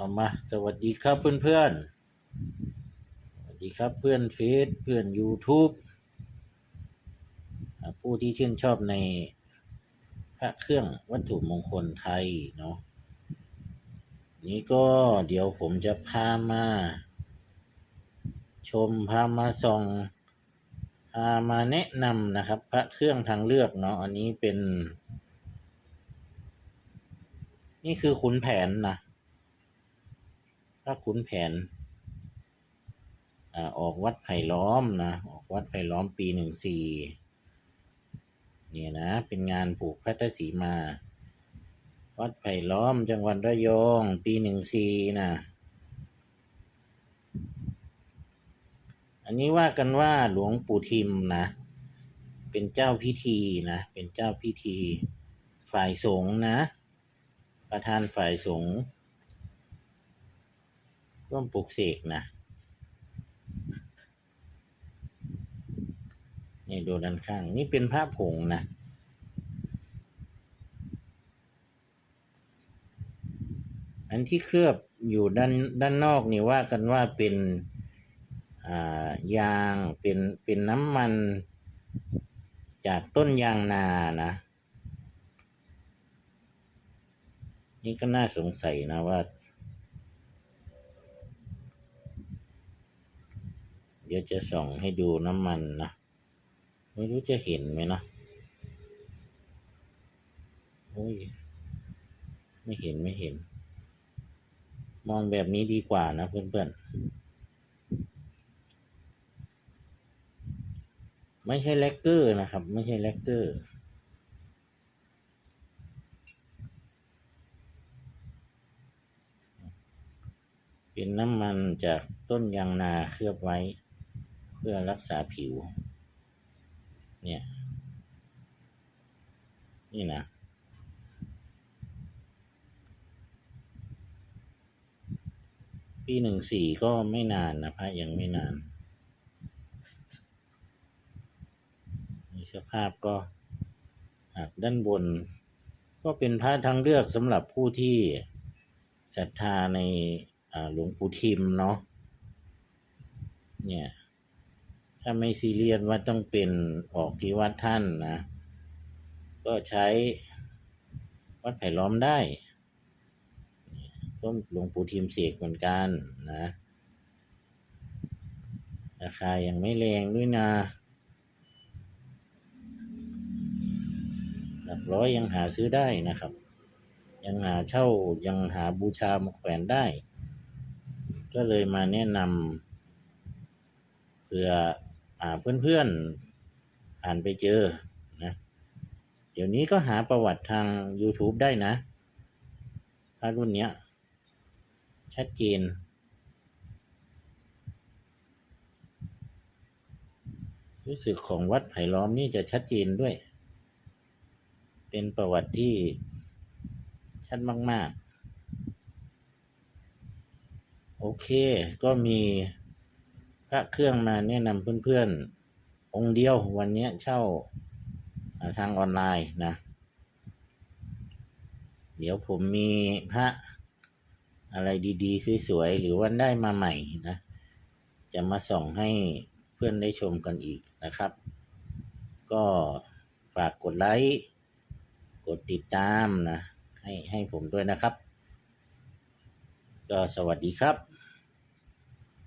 เอามา สวัสดีครับเพื่อนเพื่อนๆ สวัสดีครับเพื่อนเฟซเพื่อน YouTube ผู้ที่ชื่นชอบในพระเครื่องวัตถุมงคลไทยเนาะนี้ก็เดี๋ยวผมจะพามา ชมพามาส่องพามาแนะนำนะครับ พระเครื่องทางเลือกเนาะอันนี้เป็น นี่คือขุนแผนนะ ระขุนแผนอ่าออกวัดไผ่ล้อมนะออกวัดไผ่ล้อมปีหนึ่งสี่เนี่ยนะ เป็นงานผูกพัทธสีมา วัดไผ่ล้อมจังหวัดระยองปีหนึ่งสี่นะอันนี้ว่ากันว่าหลวงปู่ทิมนะ เป็นเจ้าพิธีนะ เป็นเจ้าพิธีฝ่ายสงฆ์นะ ประธานฝ่ายสงฆ์ ร่วมปลุกเสกนะนี่ดูด้านข้าง นี่เป็นพระผงนะ อันที่เคลือบอยู่ด้านด้านนอกนี่ว่ากันว่าเป็นายางเป็นเป็นน้ำมันจากต้นยางนานะ นี่ก็น่าสงสัยนะว่า เดี๋ยวจะส่องให้ดูน้ำมันนะ ไม่รู้จะเห็นไหมนะโอ้ยไม่เห็นไม่เห็น มองแบบนี้ดีกว่านะเพื่อนๆ ไม่ใช่แลกเกอร์นะครับ ไม่ใช่แลกเกอร์เป็นน้ำมันจากต้นยางนาเคลือบไว้ เพื่อรักษาผิว เนี่ย นี่นะ ปีหนึ่งสี่ก็ไม่นานนะพระยังไม่นานมีสภาพก็ด้านบน ก็เป็นพระทางเลือกสำหรับผู้ที่ศรัทธาในหลวงปู่ทิมเนาะเนี่ยาไม่ซีเรียสว่าต้องเป็นออกที่วัดท่านนะ ก็ใช้วัดไผ่ล้อมได้ก็หลวงปู่ทิมเสกเหมือนกันนะราคายังไม่แรงด้วยนะ หลักร้อยยังหาซื้อได้นะครับ ยังหาเช่ายังหาบูชามาแขวนได้ ก็เลยมาแนะนำเผื่อ อ่าเพื่อนอ่านไปเจอนะเดี๋ยวนี้ก็หาประวัติทาง YouTube ได้นะถ้ารุ่นเนี้ย ชัดเจนรู้สึกของวัดไผ่ล้อมนี่จะชัดเจนด้วย เป็นประวัติที่ชัดมาก ๆ โอเค ก็มี พระเครื่องมาแนะนำเพื่อนๆ องค์เดียววันนี้เช่าทางออนไลน์นะ เดี๋ยวผมมีพระอะไรดีๆ สวยๆ หรือว่าได้มาใหม่นะ จะมาส่งให้เพื่อนได้ชมกันอีกนะครับ ก็ฝากกดไลค์ กดติดตามนะ ให้ให้ผมด้วยนะครับ ก็สวัสดีครับ